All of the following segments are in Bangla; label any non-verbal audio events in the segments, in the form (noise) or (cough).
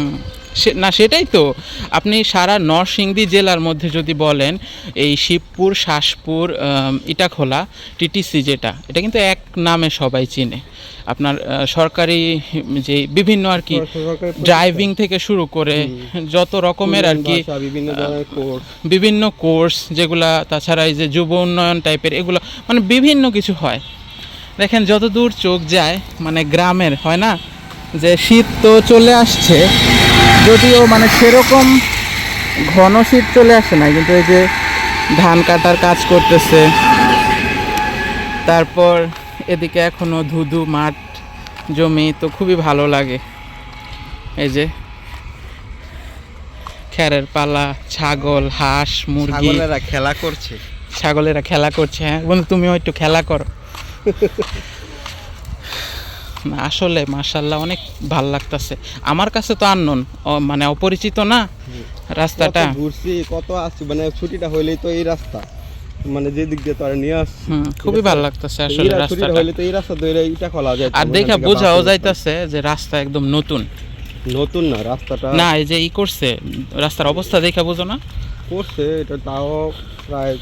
হুম। সে না সেটাই তো। আপনি সারা নরসিংদী জেলার মধ্যে যদি বলেন এই শিবপুর শাসপুর ইটাখোলা টিটিসি যেটা এটা কিন্তু এক নামে সবাই চিনে। আপনার সরকারি যে বিভিন্ন আর কি ড্রাইভিং থেকে শুরু করে যত রকমের আর কি বিভিন্ন কোর্স। বিভিন্ন কোর্স যেগুলা তাছাড়া এই যে যুব উন্নয়ন টাইপের এগুলো মানে বিভিন্ন কিছু হয়। দেখেন যত দূর চোখ যায় মানে গ্রামের হয় না? যে শীত তো চলে আসছে যদিও মানে সেরকম ঘন শীত চলে আসে না কিন্তু এই যে ধান কাটার কাজ করতেছে তারপর এদিকে এখনও ধুধু মাঠ জমি তো খুবই ভালো লাগে। এই যে খ্যারের পালা ছাগল হাঁস মুরগি। খেলা করছে। ছাগলেরা খেলা করছে হ্যাঁ। বন্ধু তুমিও একটু খেলা করো। (laughs) না আসলে মার্শাল্লাহ অনেক ভালো লাগতেছে। আমার কাছে তো আননোন মানে অপরিচিত না রাস্তাটা। ঘুরছি কত আসছি মানে ছুটিটা হইলেই তো এই রাস্তা। মানে যে দিক দিয়ে নিয়ে আসছি। খুবই ভালো লাগতেছে আসলে রাস্তাটা। হইলে তো এই রাস্তা ধরে ইটা খোলা যায় আর দেখা বোঝাও যাইতাছে যে রাস্তা একদম নতুন। নতুন না রাস্তাটা না এই যে ই করছে রাস্তার অবস্থা দেখা বোঝো না। করছে এটা তাও প্রায়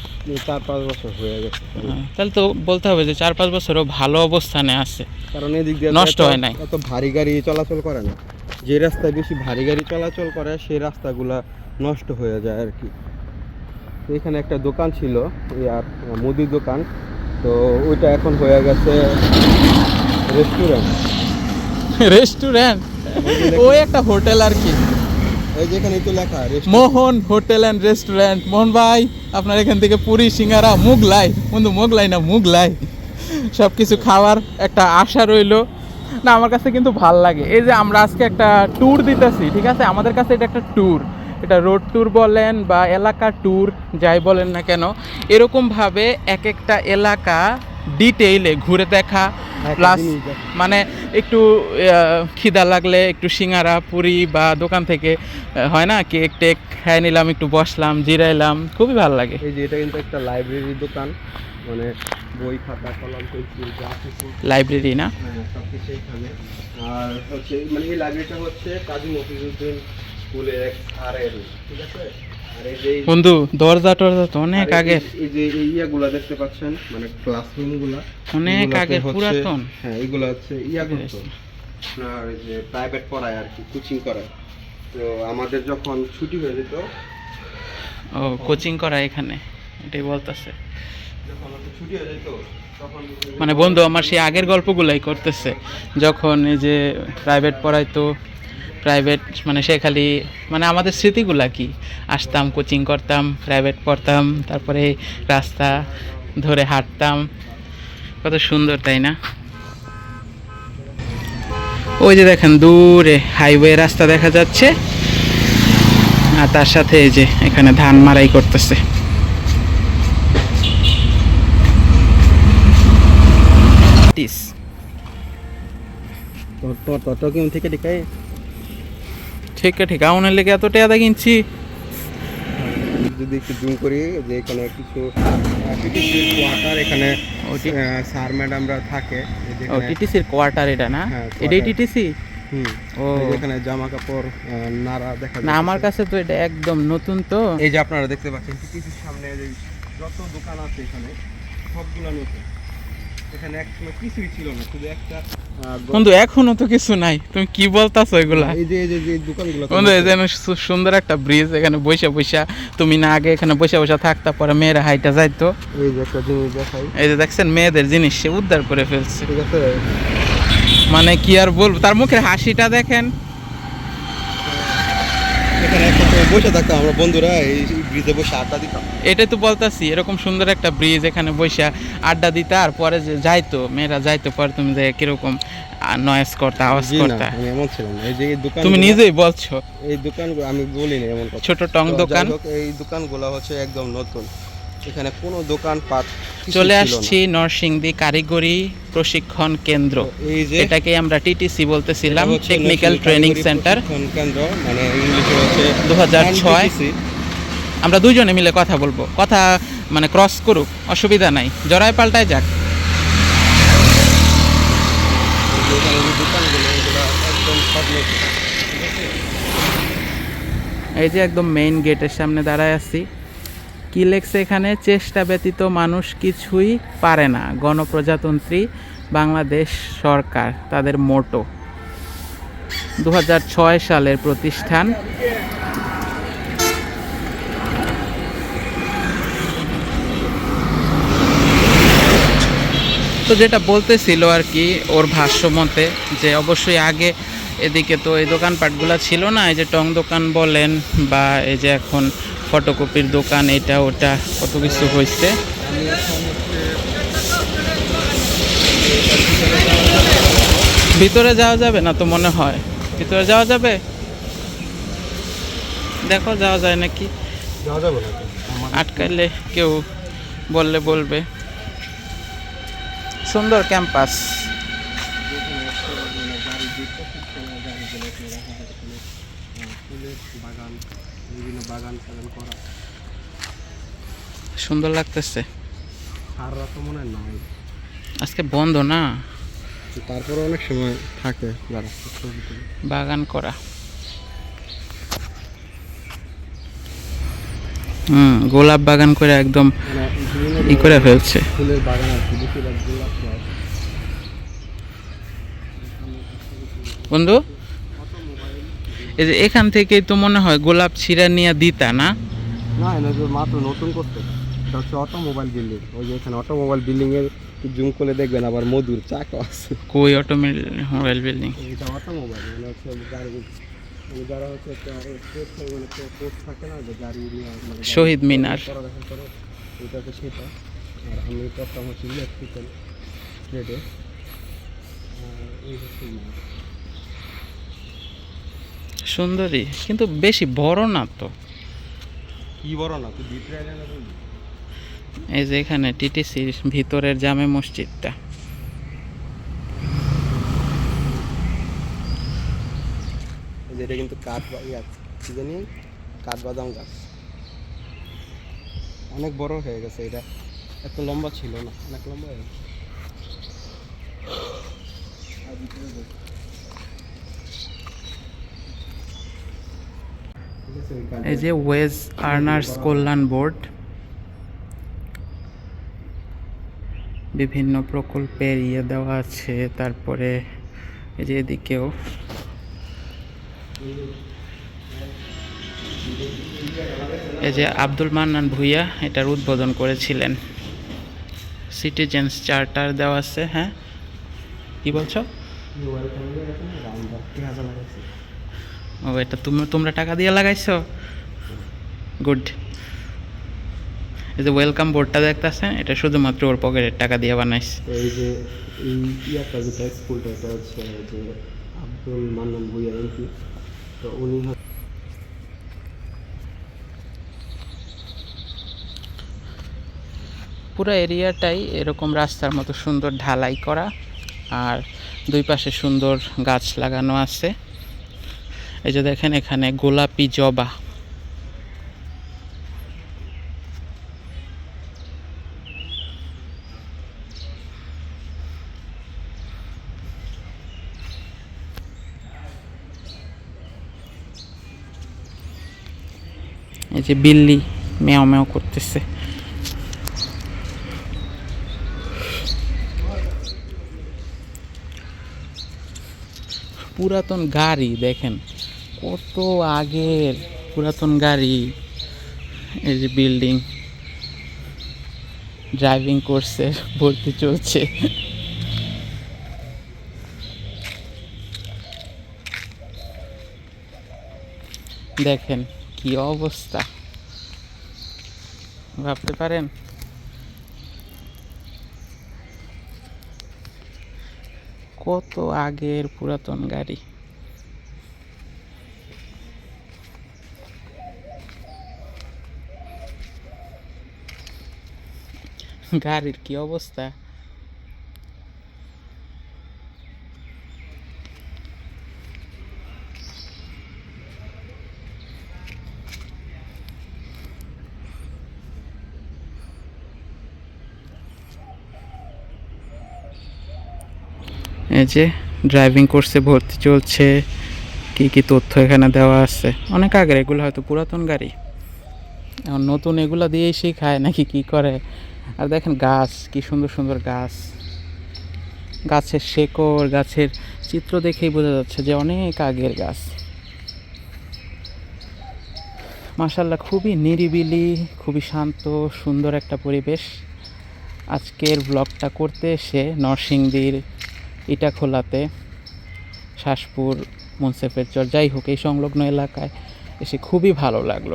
চার পাঁচ বছর হয়ে গেছে। হ্যাঁ, তাহলে তো বলতে হবে যে চার পাঁচ বছরও ভালো অবস্থানে আছে। কারণ এদিক দিয়ে নষ্ট হয় নাই। এত ভারী গাড়ি চলাচল করে না। যে রাস্তায় বেশি ভারী গাড়ি চলাচল করে সেই রাস্তাগুলা নষ্ট হয়ে যায় আর কি। তো এখানে একটা দোকান ছিল ইয়ার মুদির দোকান। তো ওইটা এখন হয়ে গেছে রেস্টুরেন্ট। রেস্টুরেন্ট? ওই একটা হোটেল আর কি। Mohan hotel and restaurant. Mohan ভাই, আপনার এখান থেকে পুরি, সিঙ্গারা, মুগলাই। বন্ধু, মুগলাই না, মুগলাই। সব কিছু খাওয়ার একটা আশা রইল। না, আমার কাছে কিন্তু ভালো লাগে। এই যে আমরা আজকে একটা ট্যুর দিতেছি, ঠিক আছে? আমাদের কাছে এটা একটা ট্যুর এটা রোড ট্যুর বলেন বা এলাকা ট্যুর যাই বলেন না কেন, এরকমভাবে এক একটা এলাকা ডিটেইলে ঘুরে দেখা প্লাস মানে একটু খিদা লাগলে একটু সিঙ্গারা পুরি বা দোকান থেকে হয় না কেক টেক খাই নিলাম একটু বসলাম জিরাইলাম খুবই ভালো লাগে। এই যে এটা কিন্তু একটা লাইব্রেরির দোকান মানে বই খাতা কলম পেন্সিল যা কিছু লাইব্রেরি না? হ্যাঁ, সবকিছু এখানে। আর হচ্ছে মানে এই লাইব্রেরিটা হচ্ছে কাজী মফিজুদ্দিন স্কুলের এক স্যারের ঠিক আছে? বন্ধু দরজা টরজা তো অনেক আগে এই যে ইয়াগুলা দেখতে পাচ্ছেন মানে ক্লাসরুমগুলা অনেক হচ্ছে- পুরাতন। হ্যাঁ এগুলো হচ্ছে ইয়া করতো আপনার যে প্রাইভেট পড়ায় আর কি কোচিং করায়। তো আমাদের যখন ছুটি হয়ে যেত ও কোচিং করা এখানে এটাই বলতেছে। যখন ছুটি হয়ে যেত মানে বন্ধু আমার সেই আগের গল্পগুলাই করতেছে। যখন এই যে প্রাইভেট পড়াইতো প্রাইভেট মানে সে খালি মানে আমাদের স্মৃতিগুলো কি? আসতাম কোচিং করতাম প্রাইভেট পড়তাম তারপরে রাস্তা ধরে হাঁটতাম। কত সুন্দর তাই না? ওই যে দেখেন দূরে হাইওয়ে রাস্তা দেখা যাচ্ছে। আর তার সাথে এই যে এখানে ধান মারাই করতেছে। তোর তোর তোর কি থেকে টিকাই ঠিক ঠিক। আউনের লেগে এত কিনছি। যদি একটু জুম করি যে এখানে কিছু টিটিসির কোয়ার্টার এখানে স্যার ম্যাডামরা থাকে ও টিটিসির কোয়ার্টার এটা না? হ্যাঁ, এটাই টিটিসি ও। এখানে জামা কাপড় আহ, নাড়া দেখা না আমার কাছে তো এটা একদম নতুন তো। এই যে আপনারা দেখতে পাচ্ছেন টিটিসির সামনে যে যত দোকান আছে এখানে সবগুলো নতুন। এখানে এক কিছুই ছিল না শুধু একটা বন্ধু এখনও তো কিছু নাই। তুমি কি বলতাছো এগুলা? এই যে এই যে যে দোকানগুলো বন্ধু এই নতুন। যে সু- সুন্দর একটা ব্রিজ এখানে বসে বসে তুমি না আগে এখানে বসে বসে থাকতা পরে মেয়েরা হাইটা যাইতো। এই যে একটা জিনিস দেখাই। এই যে দেখছেন মেয়েদের জিনিস সে উদ্ধার করে ফেলছে। ঠিক আছে। মানে কি আর বলব তার মুখের হাসিটা দেখেন। এখানে একটা বসে থাকতাম আমরা বন্ধুরা এই ব্রিজে বসে আড্ডা দিতাম। এটাই তো বলতাছি এরকম সুন্দর একটা ব্রিজ এখানে বসে আড্ডা দিতে আর পরে যে যাইতো মেয়েরা যাইতো পরে তুমি যে কীরকম নয়েস করতা আওয়াজ না করতা। আমি এমন ছিলাম এই যে এই দোকান তুমি নিজেই বলছো। এই দোকানগুলো আমি বলিনি এমন কথা। ছোট টং দোকান। এই দোকানগুলো হচ্ছে একদম নতুন। এখানে কোনো দোকান পাট কিছুই চলে আসছি নরসিংদী কারিগরি প্রশিক্ষণ কেন্দ্র। এটাকে আমরা টিটিসি বলতেছিলাম টেকনিক্যাল ট্রেনিং সেন্টার কেন্দ্র মানে ইংলিশে হচ্ছে 2006 NTTC আমরা দুজনে মিলে কথা বলব। কথা মানে ক্রস করুক, অসুবিধা নাই। জড়ায় পাল্টায় যাক। এই যে একদম মেইন গেটের সামনে দাঁড়ায় আছি। কি লেখছে এখানে? চেষ্টা ব্যতীত মানুষ কিছুই পারে না। গণপ্রজাতন্ত্রী বাংলাদেশ সরকার, তাদের মোটো। দু হাজার ছয় সালের প্রতিষ্ঠান। তো যেটা বলতেছিল আর কি ওর ভাষ্য মতে যে অবশ্যই আগে এদিকে তো এই দোকানপাটগুলো ছিল না এই যে টং দোকান বলেন বা এই যে এখন ফটোকপির দোকান এটা ওটা কত কিছু হয়েছে ভিতরে যাওয়া যাবে না তো মনে হয়? ভিতরে যাওয়া যাবে? দেখো যাওয়া যায় নাকি? আটকাইলে কেউ বললে বলবে। সুন্দর ক্যাম্পাস। ফুলের বাগান বিভিন্ন বাগান টাগান করা সুন্দর লাগতেছে। আজকে বন্ধ না? তারপরে অনেক সময় থাকে। বাগান করা। হুম গোলাপ বাগান করে একদম ই করে ফেলছে। ফুলের বাগান আর কি গোলাপ বন্ধু এই যে এখান থেকেই তো মনে হয় গোলাপ ছিঁড়া নিয়ে দিতা না? না এটা যে মাত্র নতুন করতে এটা হচ্ছে অটোমোবাইল বিল্ডিং ওই যে এখানে অটোমোবাইল বিল্ডিং এর জুম করে দেখবেন আবার মধুর চাকা আছে। কই অটোমোবাইল বিল্ডিং এটা অটোমোবাইল মানে হচ্ছে গাড়ি। যারা হচ্ছে মানে পোস্ট থাকে না যে গাড়ি নিয়ে মানে শহীদ মিনার। পড়ালেখা করে এটা হচ্ছে সেটা। আর আমি করতাম হচ্ছে ইলেকট্রিক্যাল ট্রেডে এই হচ্ছে। সুন্দরী কিন্তু বেশি বড় না তো। কি বড় না তুই ভিতরে? এই যে এখানে টিটিসির ভিতরের জামে মসজিদটা এই যে এটা কিন্তু কাঠ ইয়া, কি জানি? কাঠ বাদাম গাছ। অনেক বড় হয়ে গেছে এটা। এত লম্বা ছিল না, অনেক লম্বা হয়ে গেছে। এই যে ওয়েজ আর্নার্স কল্যাণ বোর্ড। বিভিন্ন প্রকল্পের ইয়ে দেওয়া আছে, তারপরে এই যে এদিকেও এই যে আব্দুল মান্নান ভুইয়া এটার উদ্বোধন করেছিলেন। সিটিজেন্স চার্টার দেওয়া আছে হ্যাঁ? কি বলছো। ও, এটা তুমি, তোমরা টাকা দিয়ে লাগাইছো? গুড এই যে ওয়েলকাম বোর্ডটা দেখতেছেন, এটা শুধুমাত্র ওর পকেটের টাকা দিয়ে বানাইছে। এই যে এই ইয়াটা যেটা স্কুলটা এটা হচ্ছে যে আব্দুল মান্নান ভুইয়া এমপি তো উনি পুরো এরিয়াটাই এরকম রাস্তার মতো সুন্দর ঢালাই করা, আর দুই পাশে সুন্দর গাছ লাগানো আছে। এই যে দেখেন এখানে গোলাপি জবা। এই যে বিল্লি মেও মেও করতেছে। পুরাতন গাড়ি দেখেন, কত আগের পুরাতন গাড়ি। এই যে বিল্ডিং ড্রাইভিং কোর্সে ভর্তি চলছে। দেখেন কি অবস্থা? ভাবতে পারেন? কত আগের পুরাতন গাড়ি। গাড়ির কি অবস্থা? এই যে ড্রাইভিং কোর্সে ভর্তি চলছে, কি কি তথ্য এখানে দেওয়া আছে? অনেক আগের, এগুলো হয়তো পুরাতন গাড়ি। এখন নতুন এগুলো দিয়েই শেখায়, নাকি কি করে? আর দেখেন গাছ, কি সুন্দর সুন্দর গাছ। গাছের শেকড়, গাছের চিত্র দেখেই বোঝা যাচ্ছে যে অনেক আগের গাছ। মাশাল্লাহ খুবই নিরিবিলি, খুবই শান্ত, সুন্দর একটা পরিবেশ। আজকের ব্লগটা করতে এসে নরসিংদীর ইটাখোলাতে শাসপুর মুন্সেফের চর, যাই হোক, এই সংলগ্ন এলাকায় এসে খুবই ভালো লাগল।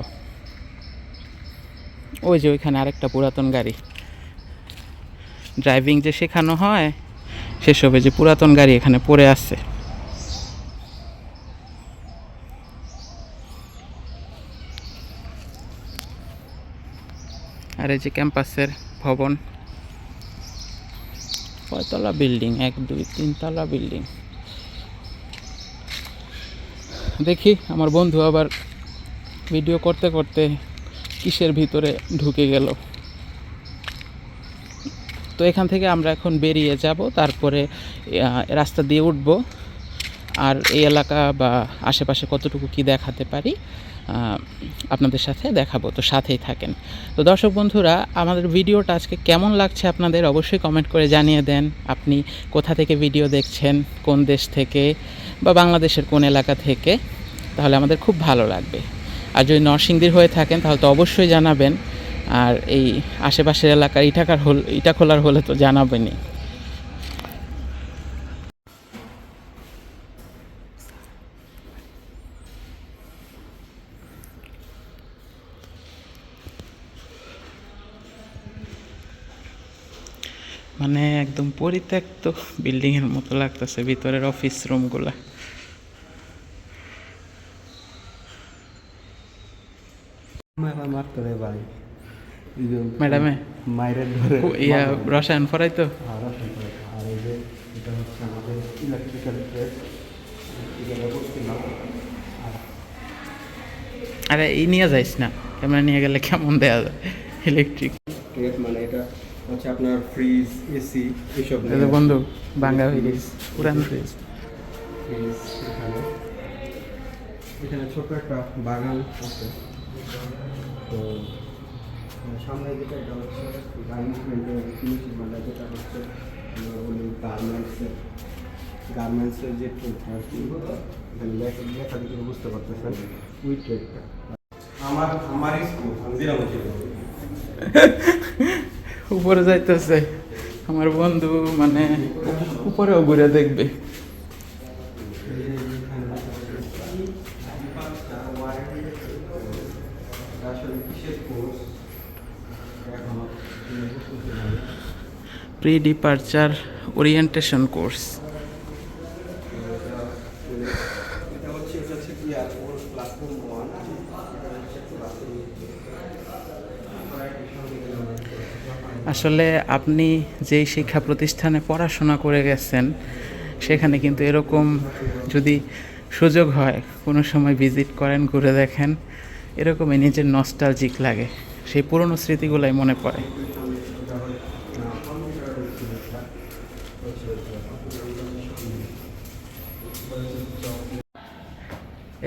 ওই যে ওইখানে আরেকটা পুরাতন গাড়ি। ড্রাইভিং যে শেখানো হয়, সেসবে যে পুরাতন গাড়ি এখানে পড়ে আছে। আর এই যে ক্যাম্পাসের ভবন কয়তলা বিল্ডিং, এক, দুই, তিনতলা বিল্ডিং। দেখি, আমার বন্ধু আবার ভিডিও করতে করতে কিসের ভিতরে ঢুকে গেল। তো এখান থেকে আমরা এখন বেরিয়ে যাব, তারপরে রাস্তা দিয়ে উঠব। আর এই এলাকা বা আশেপাশে কতটুকু কি দেখাতে পারি আপনাদের সাথে দেখাবো, তো সাথেই থাকেন। তো দর্শক বন্ধুরা, আমাদের ভিডিওটা আজকে কেমন লাগছে আপনাদের অবশ্যই কমেন্ট করে জানিয়ে দেন। আপনি কোথা থেকে ভিডিও দেখছেন, কোন দেশ থেকে বা বাংলাদেশের কোন এলাকা থেকে, তাহলে আমাদের খুব ভালো লাগবে। আর যদি নরসিংদীর হয়ে থাকেন, তাহলে তো অবশ্যই জানাবেন। আর এই আশেপাশের এলাকার ইটাকার হল ইটা খোলার হলে তো জানাবেনই। মানে একদম পরিত্যক্ত বিল্ডিংয়ের মতো লাগতেছে ভিতরের অফিস রুমগুলা ম্যাডামে? ইয়া রসায়ন ফরাই তো? আর রসায়ন করে। আর এই যে এটা হচ্ছে আমাদের ইলেকট্রিক্যাল ট্রেড এটা করছিলাম আর আরে এই নিয়ে যাইস না। ক্যামেরা নিয়ে গেলে কেমন দেয়া যায়? ইলেকট্রিক মানে এটা হচ্ছে আপনার ফ্রিজ এসি এসব বন্ধু বাঙ্গা ফ্রিজ পুরান ফ্রিজ ফ্রিজ এখানে। এখানে ছোট একটা বাগান আছে। তো সামনে যেটা এটা হচ্ছে গার্মেন্টসমেন্টের ফিনিশিং মানে যেটা হচ্ছে আমরা বলি গার্মেন্টসের গার্মেন্টসের যে কি লেখা দিকে বুঝতে পারতেছেন ওই ট্রেডটা আমার আমার স্কুল আমি (laughs) উপরে যাইতেছে। আমার বন্ধু মানে উপরেও ঘুরে দেখবে। প্রি ডিপার্চার ওরিয়েন্টেশন কোর্স এটা হচ্ছে এটা হচ্ছে কি আর ওর ক্লাসরুম ওয়ান এটা হচ্ছে ক্লাসরুম আসলে আপনি যেই শিক্ষা প্রতিষ্ঠানে পড়াশোনা করে গেছেন, সেখানে কিন্তু এরকম যদি সুযোগ হয়, কোনো সময় ভিজিট করেন, ঘুরে দেখেন, এরকমই নিজের নস্টালজিক লাগে। সেই পুরনো স্মৃতিগুলাই মনে পড়ে।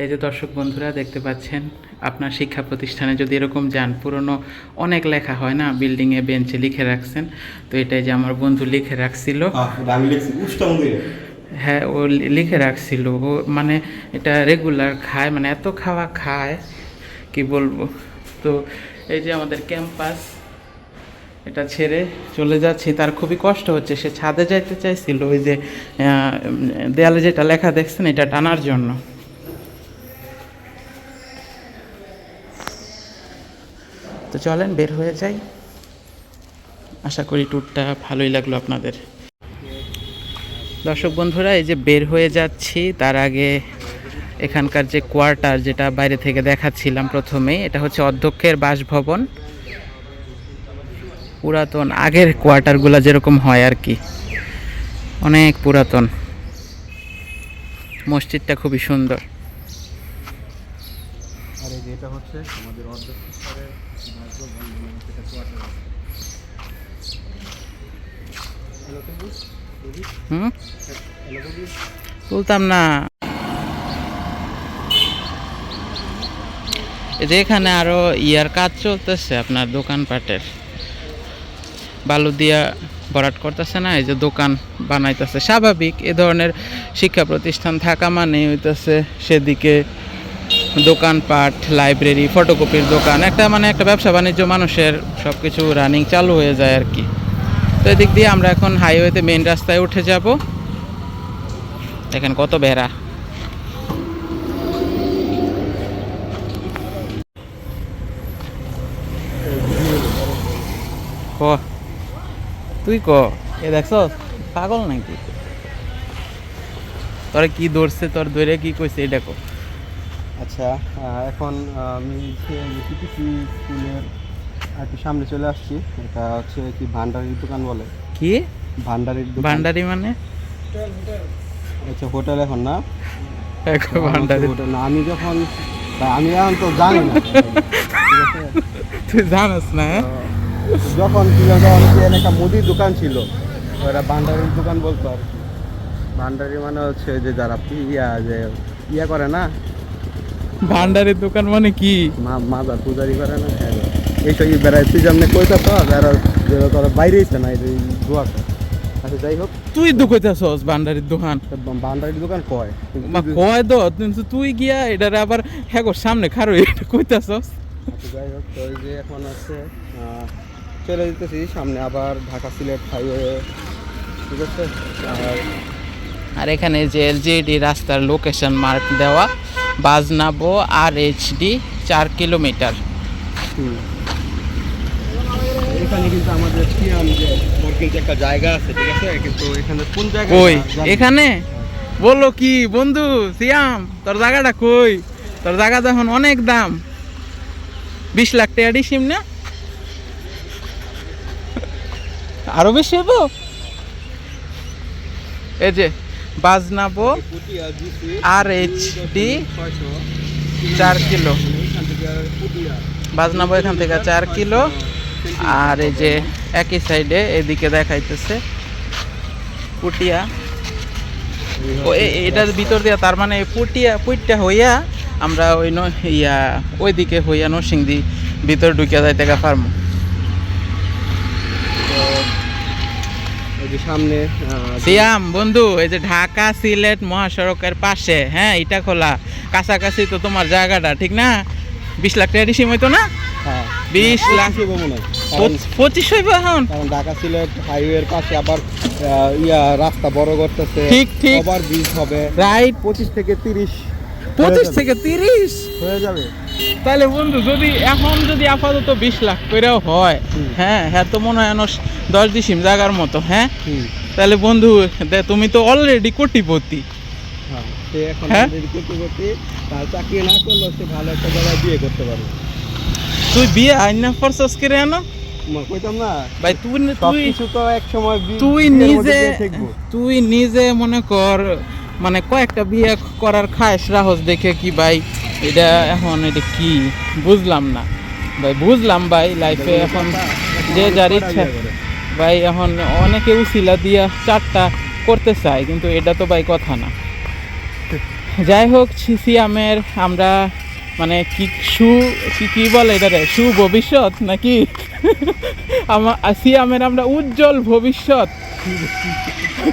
এই যে দর্শক বন্ধুরা দেখতে পাচ্ছেন আপনার শিক্ষা প্রতিষ্ঠানে যদি এরকম যান পুরনো অনেক লেখা হয় না? বিল্ডিংয়ে বেঞ্চে লিখে রাখছেন। তো এটাই যে আমার বন্ধু লিখে রাখছিল। হ্যাঁ ও লিখে রাখছিল। ও মানে এটা রেগুলার খায় মানে এত খাওয়া খায় কি বলব? তো এই যে আমাদের ক্যাম্পাস এটা ছেড়ে চলে যাচ্ছি। তার খুবই কষ্ট হচ্ছে। সে ছাদে যাইতে চাইছিল ওই যে দেয়ালে যেটা লেখা দেখছেন এটা টানার জন্য। তো চলেন, বের হয়ে যাই। আশা করি ট্যুরটা ভালোই লাগল আপনাদের। দর্শক বন্ধুরা, এই যে বের হয়ে যাচ্ছি, তার আগে এখানকার যে কোয়ার্টার যেটা বাইরে থেকে দেখাচ্ছিলাম প্রথমেই এটা হচ্ছে অধ্যক্ষের বাসভবন। পুরাতন, আগের কোয়ার্টারগুলো যেরকম হয় আর কি। অনেক পুরাতন। মসজিদটা খুবই সুন্দর। আর হচ্ছে আমাদের বলতাম তুলতাম না যে এখানে আরও ইয়ার কাজ চলতেছে আপনার দোকানপাটের। বালু দিয়া ভরাট করতেছে না, এই যে দোকান বানাইতেছে। স্বাভাবিক, এ ধরনের শিক্ষা প্রতিষ্ঠান থাকা মানে হইতেছে সেদিকে দোকানপাট লাইব্রেরি ফটোকপির দোকান একটা মানে একটা ব্যবসা বাণিজ্য মানুষের সব কিছু রানিং চালু হয়ে যায় আর কি। তো এদিক দিয়ে আমরা এখন হাইওয়েতে মেন রাস্তায় উঠে যাব। দেখেন কত বেড়া। ক? তুই ক? এ দেখছ পাগল নাকি? তোরা কি ধরছে তোর ধরে কি কইছে এটা কো? আচ্ছা এখন আমি স্কুলের একটু সামনে চলে আসছি এটা হচ্ছে কি ভান্ডারির দোকান বলে? কি? ভান্ডারির দোকান। ভান্ডারি মানে? আচ্ছা হোটেল এখন না? ভান্ডারি। হোটেল না আমি যখন আমি এখন তো জানি না। তুই জানাস না হ্যাঁ? যখন কি যখন একটা মুদির দোকান ছিল ওরা ভান্ডারির দোকান বলতো আর কি। ভান্ডারি মানে হচ্ছে যে যারা ইয়া যে ইয়া করে না ভান্ডারির দোকান মানে কি? মা- মাজার পূজারি করে না? এইসব বেড়াই তুই যেমন কইতা তো যেটা তোরা বাইরে হইছে না এই যে দোয়া আচ্ছা যাই হোক। তুই তো কইতাছস ভান্ডারির দোকান। ভান্ডারির দোকান কয়? মা কয় দো কিন্তু তুই গিয়া এটারে আবার হ্যাঁ সামনে খারো এটা কইতাছস। আচ্ছা যাই হোক তো যে এখন আছে চলে যেতেছি সামনে আবার ঢাকা সিলেট হাইওয়ে। ঠিক আছে? আর আর এখানে যে এলজিডি রাস্তার লোকেশন মার্ক দেওয়া বাজনাবো আর এইচডি চার কিলোমিটার। এখানে কিন্তু আমাদের একটা জায়গা আছে ঠিক আছে? কিন্তু এখানে কোন জায়গা কই? এখানে? বলো কি বন্ধু সিয়াম তোর জায়গাটা কই? তোর জায়গা তো এখন অনেক দাম। বিশ লাখ টাকা ডিসিম না? আরও বেশি হব এই যে বাজনাবো আর এইচ ডি চার কিলো। বাজনাবো এখান থেকে চার কিলো। আর এই যে একই সাইডে এদিকে দেখাইতেছে পুটিয়া। ও এটার ভিতর দিয়া তার মানে পুটিয়া, পুইটটা হইয়া আমরা ওই ইয়া, ওইদিকে হইয়া নরসিংদি ভিতর ঢুকিয়া যাইতে পারব এই যে সামনে সিয়াম বন্ধু এই যে ঢাকা সিলেট মহাসড়কের পাশে হ্যাঁ ইটা খোলা। কাছাকাছি তো তোমার জায়গাটা ঠিক না? বিশ লাখ টাকা ডিসিম হইতো না? হ্যাঁ বিশ লাখ। পঁচিশ হইব এখন? ঢাকা সিলেট হাইওয়ের পাশে আবার ইয়া রাস্তা বড় করতেছে। ঠিক, ঠিক। ওভার ব্রিজ হবে। রাইট পঁচিশ থেকে তিরিশ পঁচিশ থেকে তিরিশ। হয়ে যাবে। তাহলে বন্ধু যদি এখন যদি আপাতত বিশ লাখ করেও হয় হ্যাঁ হ্যাঁ তো মনে হয় দশ ডিসিম জায়গার মতো হ্যাঁ? তাহলে বন্ধু দে তুমি তো অলরেডি কোটিপতি। হ্যাঁ হ্যাঁ? যদি করতে করতে তার চাকরি না করলেও সে ভালো একটা জায়গায় বিয়ে করতে পারবে। তুই বিয়ে আইনা ফরসস করে আনো? ভাই তুই তুই তো এক সময় তুই নিজে তুই নিজে মনে কর মানে কয়েকটা বিয়ে করার খায় সাহস দেখে কি ভাই? এটা এখন এটা কি? বুঝলাম না। ভাই, বুঝলাম ভাই লাইফে এখন যে যার ইচ্ছা। ভাই, এখন অনেকে উসিলা দিয়া চারটা করতে চায়, কিন্তু এটা তো ভাই কথা না। যাই হোক সিয়ামের আমরা মানে কি সু, কি কি বলে এটা রে? সু ভবিষ্যৎ নাকি? আমার সিয়ামের আমরা উজ্জ্বল ভবিষ্যৎ।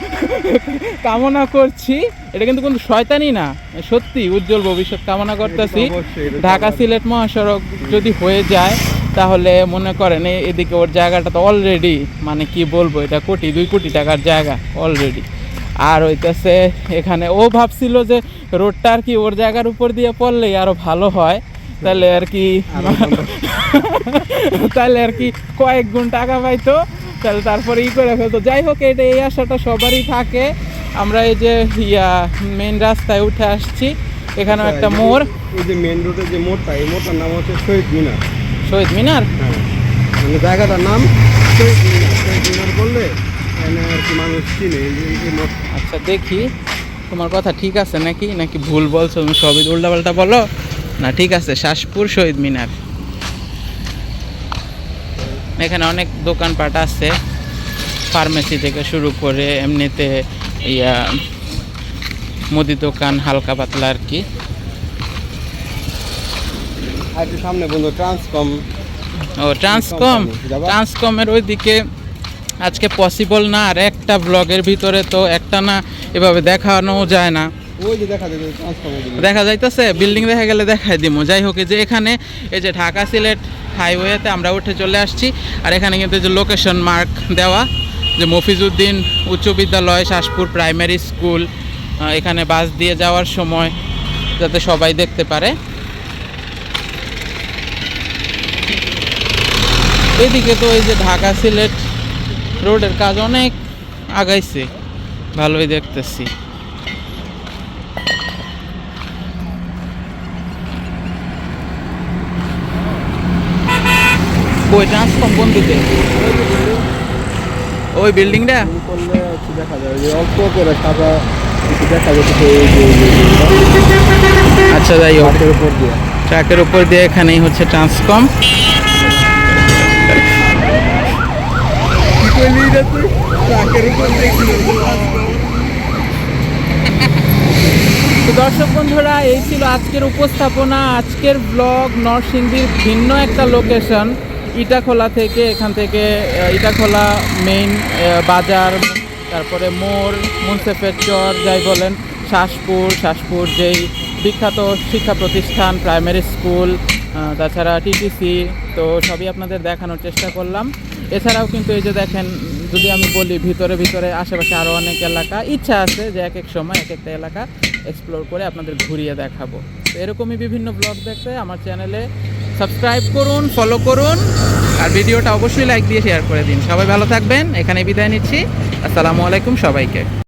(laughs) কামনা করছি। এটা কিন্তু কোনো শয়তানি না সত্যি উজ্জ্বল ভবিষ্যৎ কামনা করতেছি। ঢাকা সিলেট মহাসড়ক যদি হয়ে যায় তাহলে মনে করেন এদিকে ওর জায়গাটা তো অলরেডি মানে কি বলব এটা কোটি দুই কোটি টাকার জায়গা অলরেডি আর হইতেছে এখানে ও ভাবছিল যে রোডটা আর কি ওর জায়গার উপর দিয়ে পড়লেই আরও ভালো হয়। তাহলে আর কি (laughs) তাহলে আর কি কয়েক গুণ টাকা পাইতো। তাহলে তারপরে ই করে ফেলতো যাই হোক এটা এই আশাটা সবারই থাকে। আমরা এই যে ইয়া মেন রাস্তায় উঠে আসছি। এখানেও একটা এই যে- মোড়। এই যে মেন রোডের যে মোড়টা এই মোড়টার নাম হচ্ছে শহীদ মিনার। শহীদ মিনার? হ্যাঁ। মানে জায়গাটার নাম শহীদ মিনার। শহীদ মিনার বললে আর কি মানুষ চিনে আচ্ছা দেখি। তোমার কথা ঠিক আছে নাকি? নাকি ভুল বলছো? তুমি সবই উল্টাপাল্টা বলো। না ঠিক আছে শাসপুর শহীদ মিনার। এখানে অনেক দোকানপাট আছে। ফার্মেসি থেকে শুরু করে এমনিতে ইয়া মুদি দোকান হালকা পাতলা আর কি। একটু সামনে বন্ধু ট্রান্সকম ও ট্রান্সকম ট্রান্সকমের ওইদিকে আজকে পসিবল না আর একটা ব্লগের ভিতরে তো একটা না এভাবে দেখানো যায় না। দেখা যাইতেছে বিল্ডিং দেখা গেলে দেখাই দিব যাই হোক যে এখানে এই যে ঢাকা সিলেট হাইওয়েতে আমরা উঠে চলে আসছি। আর এখানে কিন্তু যে লোকেশন মার্ক দেওয়া, যে মফিজউদ্দিন উচ্চ বিদ্যালয়, শাসপুর প্রাইমারি স্কুল এখানে বাস দিয়ে যাওয়ার সময় যাতে সবাই দেখতে পারে। এদিকে তো এই যে ঢাকা সিলেট রোডের কাজ অনেক আগাইছে, ভালোই দেখতেছি। ওই ট্রান্সফর্ম কোন দিকে ওই বিল্ডিংটা করলে একটু দেখা যাবে আচ্ছা যাই হোক। উপর দিয়ে ট্রাকের উপর দিয়ে এখানেই হচ্ছে ট্রান্সকম দর্শক বন্ধুরা, এই ছিল আজকের উপস্থাপনা। আজকের ব্লগ নরসিংদীর ভিন্ন একটা লোকেশন ইটাখোলা থেকে এখান থেকে ইটাখোলা মেইন বাজার, তারপরে মোড়, মুন্সেফের চর, যাই বলেন, শাসপুর শাসপুর যেই বিখ্যাত শিক্ষা প্রতিষ্ঠান প্রাইমারি স্কুল তাছাড়া টিটিসি তো সবই আপনাদের দেখানোর চেষ্টা করলাম। এছাড়াও কিন্তু এই যে দেখেন, যদি আমি বলি ভিতরে ভিতরে, আশেপাশে আরও অনেক এলাকা, ইচ্ছা আছে যে এক এক সময়, এক একটা এলাকা এক্সপ্লোর করে আপনাদের ঘুরিয়ে দেখাবো। তো এরকমই বিভিন্ন ব্লগ দেখতে আমার চ্যানেলে সাবস্ক্রাইব করুন ফলো করুন, আর ভিডিওটা অবশ্যই লাইক দিয়ে শেয়ার করে দিন। সবাই ভালো থাকবেন এখানে বিদায় নিচ্ছি। আসসালামু আলাইকুম সবাইকে।